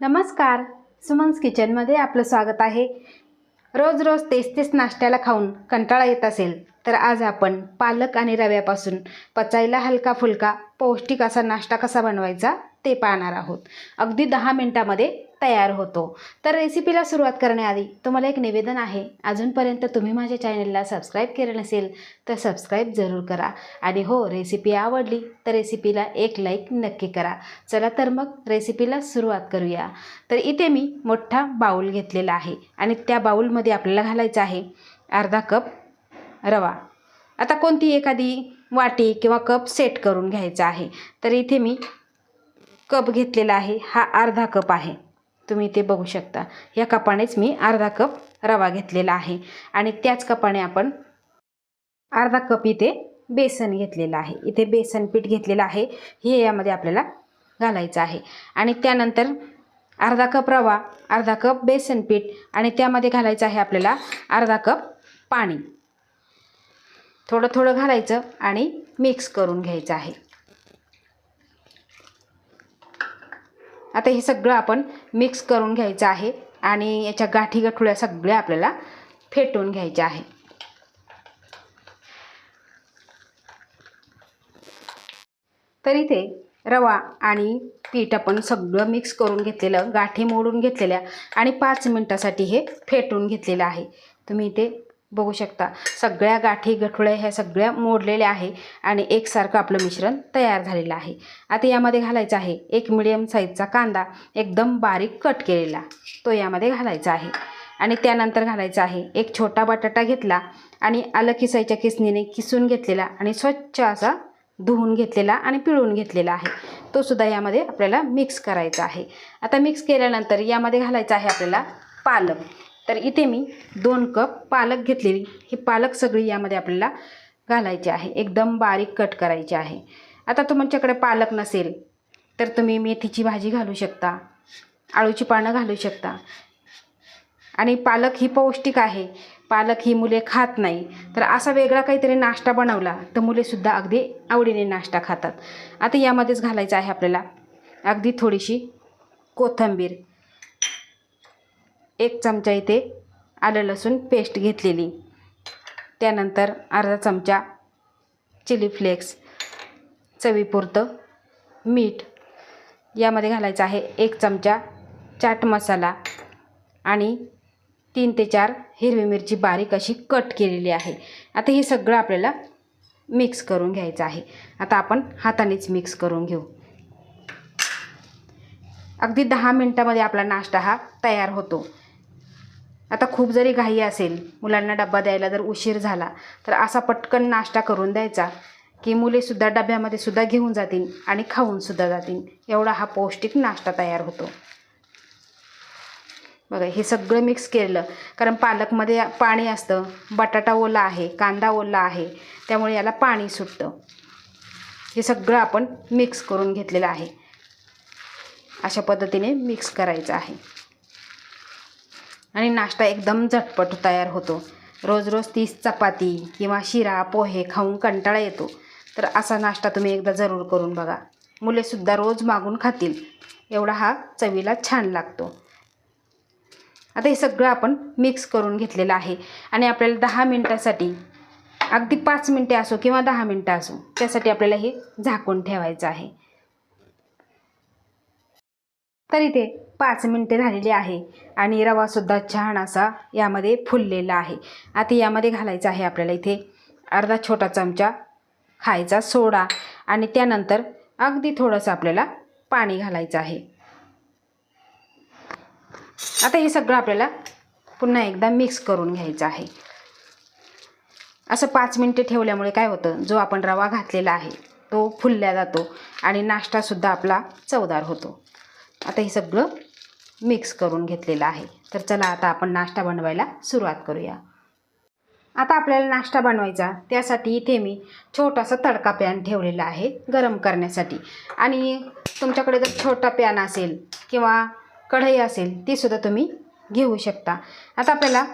नमस्कार. सुमन्स किचनमध्ये आपलं स्वागत आहे. रोज रोज तेच तेच नाश्त्याला खाऊन कंटाळा येत असेल तर आज आपण पालक आणि रव्यापासून पचायला हलका फुलका पौष्टिक असा नाश्ता कसा बनवायचा ते पाहणार आहोत. अगदी दहा मिनटामध्ये तयार होतो. तर रेसिपीला सुरुवात करण्याआधी तुम्हाला एक निवेदन आहे. अजूनपर्यंत तुम्ही माझ्या चॅनलला सबस्क्राईब केलं नसेल तर सबस्क्राईब जरूर करा. आणि हो रेसिपी आवडली तर रेसिपीला एक लाईक नक्की करा. चला तर मग रेसिपीला सुरुवात करूया. तर इथे मी मोठा बाऊल घेतलेला आहे. आणि त्या बाऊलमध्ये आपल्याला घालायचं आहे अर्धा कप रवा. आता कोणती एखादी वाटी किंवा कप सेट करून घ्यायचा आहे. तर इथे मी कप घेतलेला आहे. हा अर्धा कप आहे. तुम्ही ते बघू शकता. या कपानेच मी अर्धा कप रवा घेतलेला आहे. आणि त्याच कपाने आपण अर्धा कप इथे बेसन घेतलेलं आहे. इथे बेसन पीठ घेतलेलं आहे. हे यामध्ये आपल्याला घालायचं आहे. आणि त्यानंतर अर्धा कप रवा अर्धा कप बेसन पीठ आणि त्यामध्ये घालायचं आहे आपल्याला अर्धा कप पाणी. थोडं थोडं घालायचं आणि मिक्स करून घ्यायचं आहे. आता हे सगळं आपण मिक्स करून घ्यायचं आहे आणि याच्या गाठी गठुळ्या सगळ्या आपल्याला फेटून घ्यायच्या आहे. तर इथे रवा आणि पीठ आपण सगळं मिक्स करून घेतलेलं गाठी मोडून घेतलेल्या आणि पाच मिनटासाठी हे फेटून घेतलेलं आहे. तुम्ही इथे बघू शकता. सगळ्या गाठी गठुळ्या ह्या सगळ्या मोडलेल्या आहे आणि एकसारखं आपलं मिश्रण तयार झालेलं आहे. आता यामध्ये घालायचं आहे एक मिडियम साईजचा कांदा एकदम बारीक कट केलेला. तो यामध्ये घालायचा आहे. आणि त्यानंतर घालायचा आहे एक छोटा बटाटा घेतला आणि आलं किसायच्या किसणीने किसून घेतलेला आणि स्वच्छ असा धुवून घेतलेला आणि पिळून घेतलेला आहे. तो सुद्धा यामध्ये आपल्याला मिक्स करायचा आहे. आता मिक्स केल्यानंतर यामध्ये घालायचं आहे आपल्याला पालक. तर इथे मी दोन कप पालक घेतलेली. ही पालक सगळी यामध्ये आपल्याला घालायची आहे. एकदम बारीक कट करायची आहे. आता तुमच्याकडे पालक नसेल तर तुम्ही मेथीची भाजी घालू शकता आळूची पानं घालू शकता. आणि पालक ही पौष्टिक आहे. पालक ही मुले खात नाही. तर असा वेगळा काहीतरी नाश्ता बनवला तर मुलेसुद्धा अगदी आवडीने नाश्ता खातात. आता यामध्येच घालायचं आहे आपल्याला अगदी थोडीशी कोथिंबीर. एक चमचा इथे आलं लसूण पेस्ट घेतलेली. त्यानंतर अर्धा चमचा चिली फ्लेक्स चवीपुरतं मीठ. यामध्ये घालायचं आहे एक चमचा चाट मसाला आणि तीन ते चार हिरवी मिरची बारीक अशी कट केलेली आहे. आता हे सगळं आपल्याला मिक्स करून घ्यायचं आहे. आता आपण हातानेच मिक्स करून घेऊ. अगदी दहा मिनटामध्ये आपला नाश्ता हा तयार होतो. आता खूप जरी घाई असेल मुलांना डब्बा द्यायला जर उशीर झाला तर असा पटकन नाश्ता करून द्यायचा की मुलेसुद्धा डब्यामध्ये सुद्धा घेऊन जातील आणि खाऊनसुद्धा जातील. एवढा हा पौष्टिक नाश्ता तयार होतो. बघा हे सगळं मिक्स केलं. कारण पालकमध्ये पाणी असतं बटाटा ओला आहे कांदा ओला आहे त्यामुळे याला पाणी सुटतं. हे सगळं आपण मिक्स करून घेतलेलं आहे. अशा पद्धतीने मिक्स करायचं आहे. आणि नाश्ता एकदम झटपट तयार होतो. रोज रोज तीस चपाती किंवा शिरा पोहे खाऊन कंटाळा येतो. तर असा नाश्ता तुम्ही एकदा जरूर करून बघा. मुलेसुद्धा रोज मागून खातील. एवढा हा चवीला छान लागतो. आता हे सगळं आपण मिक्स करून घेतलेलं आहे. आणि आपल्याला दहा मिनटासाठी अगदी पाच मिनटे असो किंवा दहा मिनटं असो त्यासाठी आपल्याला हे झाकून ठेवायचं आहे. तर इथे पाच मिनटे झालेली आहे आणि रवासुद्धा छान असा यामध्ये फुललेला आहे. आता यामध्ये घालायचं आहे आपल्याला इथे अर्धा छोटा चमचा खायचा सोडा आणि त्यानंतर अगदी थोडंसं आपल्याला पाणी घालायचं आहे. आता हे सगळं आपल्याला पुन्हा एकदा मिक्स करून घ्यायचं आहे. असं पाच मिनटे ठेवल्यामुळे काय होतं जो आपण रवा घातलेला आहे तो फुलल्या जातो आणि नाश्तासुद्धा आपला चवदार होतो. आता हे सगळं मिक्स करून घेतलेलं आहे. तर चला आता आपण नाश्ता बनवायला सुरुवात करूया. आता आपल्याला नाश्ता बनवायचा. त्यासाठी इथे मी छोटासा तडका पॅन ठेवलेला आहे गरम करण्यासाठी. आणि तुमच्याकडे जर छोटा पॅन असेल किंवा कढई असेल तीसुद्धा तुम्ही घेऊ शकता. आता आपल्याला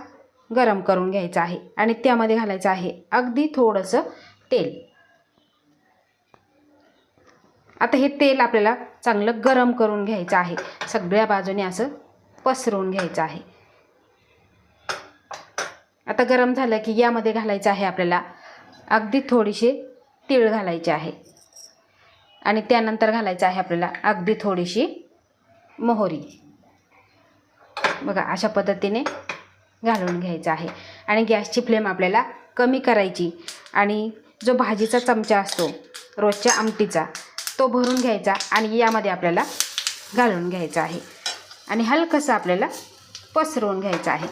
गरम करून घ्यायचं आहे आणि त्यामध्ये घालायचं आहे अगदी थोडंसं तेल. आता हे तेल आपल्याला चांगलं गरम करून घ्यायचं आहे. सगळ्या बाजूने असं पसरवून घ्यायचं आहे. आता गरम झालं की यामध्ये घालायचं आहे आपल्याला अगदी थोडीशी तीळ घालायचे आहे. आणि त्यानंतर घालायचं आहे आपल्याला अगदी थोडीशी मोहरी. बघा अशा पद्धतीने घालून घ्यायचं आहे. आणि गॅसची फ्लेम आपल्याला कमी करायची. आणि जो भाजीचा चमचा असतो रोजच्या आमटीचा तो भरून घ्यायचा आणि यामध्ये आपल्याला घालून घ्यायचा आहे. आणि हलकंसं आपल्याला पसरवून घ्यायचं आहे.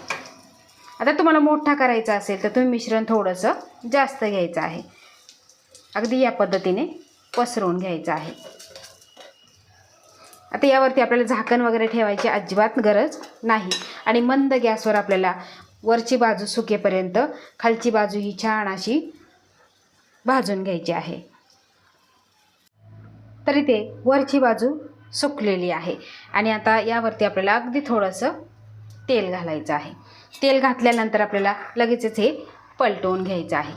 आता तुम्हाला मोठा करायचा असेल तर तुम्ही मिश्रण थोडंसं जास्त घ्यायचं आहे. अगदी या पद्धतीने पसरवून घ्यायचं आहे. आता यावरती आपल्याला झाकण वगैरे ठेवायची अजिबात गरज नाही. आणि मंद गॅसवर आपल्याला वरची बाजू सुकेपर्यंत खालची बाजू ही छान अशी भाजून घ्यायची आहे. तरी ते वरची बाजू सुकलेली आहे. आणि आता यावरती आपल्याला अगदी थोडंसं तेल घालायचं आहे. तेल घातल्यानंतर आपल्याला लगेचच हे पलटवून घ्यायचं आहे.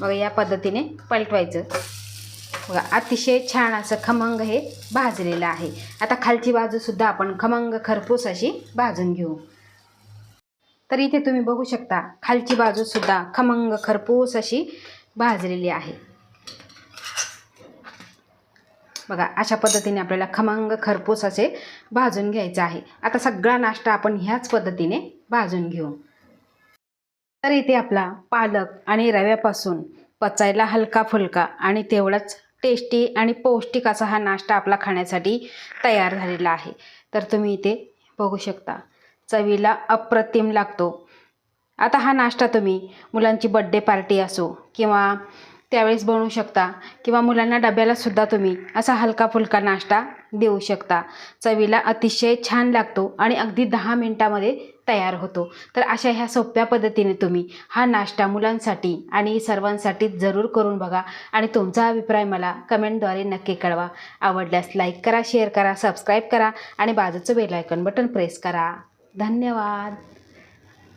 बघा या पद्धतीने पलटवायचं. बघा अतिशय छान असं खमंग हे भाजलेलं आहे. आता खालची बाजूसुद्धा आपण खमंग खरपूस अशी भाजून घेऊ. तर इथे तुम्ही बघू शकता खालची बाजूसुद्धा खमंग खरपूस अशी भाजलेली आहे. बघा अशा पद्धतीने आपल्याला खमंग खरपूस असे भाजून घ्यायचं आहे. आता सगळा नाश्ता आपण ह्याच पद्धतीने भाजून घेऊ. तर इथे आपला पालक आणि रव्यापासून पचायला हलका फुलका आणि तेवढाच टेस्टी आणि पौष्टिक असा हा नाश्ता आपला खाण्यासाठी तयार झालेला आहे. तर तुम्ही इथे बघू शकता चवीला अप्रतिम लागतो. आता हा नाश्ता तुम्ही मुलांची बड्डे पार्टी असो किंवा त्यावेळेस बनवू शकता. किंवा मुलांना डब्यालासुद्धा तुम्ही असा हलका फुलका नाश्ता देऊ शकता. चवीला अतिशय छान लागतो आणि अगदी दहा मिनटामध्ये तयार होतो. तर अशा ह्या सोप्या पद्धतीने तुम्ही हा नाश्ता मुलांसाठी आणि सर्वांसाठी जरूर करून बघा. आणि तुमचा अभिप्राय मला कमेंटद्वारे नक्की कळवा. आवडल्यास लाईक करा शेअर करा सबस्क्राईब करा आणि बाजूचं बेलायकन बटन प्रेस करा. धन्यवाद.